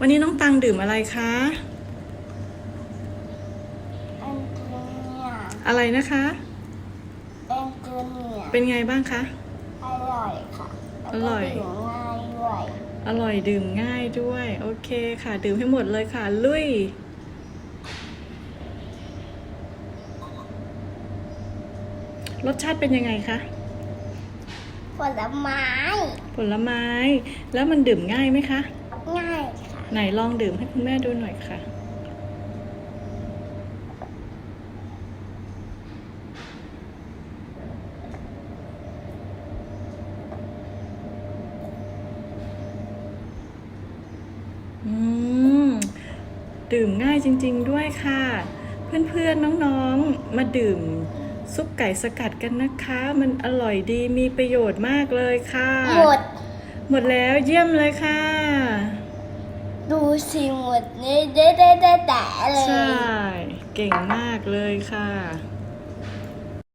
วันนี้น้องตังดื่มอะไรคะ แองเจิเนียอะไรนะคะ แองเจิเนียเป็นไงบ้างคะ อร่อยค่ะแล้วอก็ร่อย ดื่มง่ายด้วยอร่อยดื่มง่ายด้วย โอเคค่ะ ดื่มให้หมดเลยค่ะ ลุย รสชาติเป็นยังไงคะ ผลไม้ผลไม้ แล้วมันดื่มง่ายไหมคะง่ายค่ะ ไหนลองดื่มให้คุณแม่ดูหน่อยค่ะ อืม ดื่มง่ายจริง ๆ ด้วยค่ะ เพื่อนๆน้องๆ มาดื่มซุปไก่สกัดกันนะคะ มันอร่อยดีมีประโยชน์มากเลยค่ะ หมด หมดแล้วเยี่ยมเลยค่ะดู สิหมดนี่ได้ได้ได้แต่เลย ใช่ เก่งมากเลยค่ะ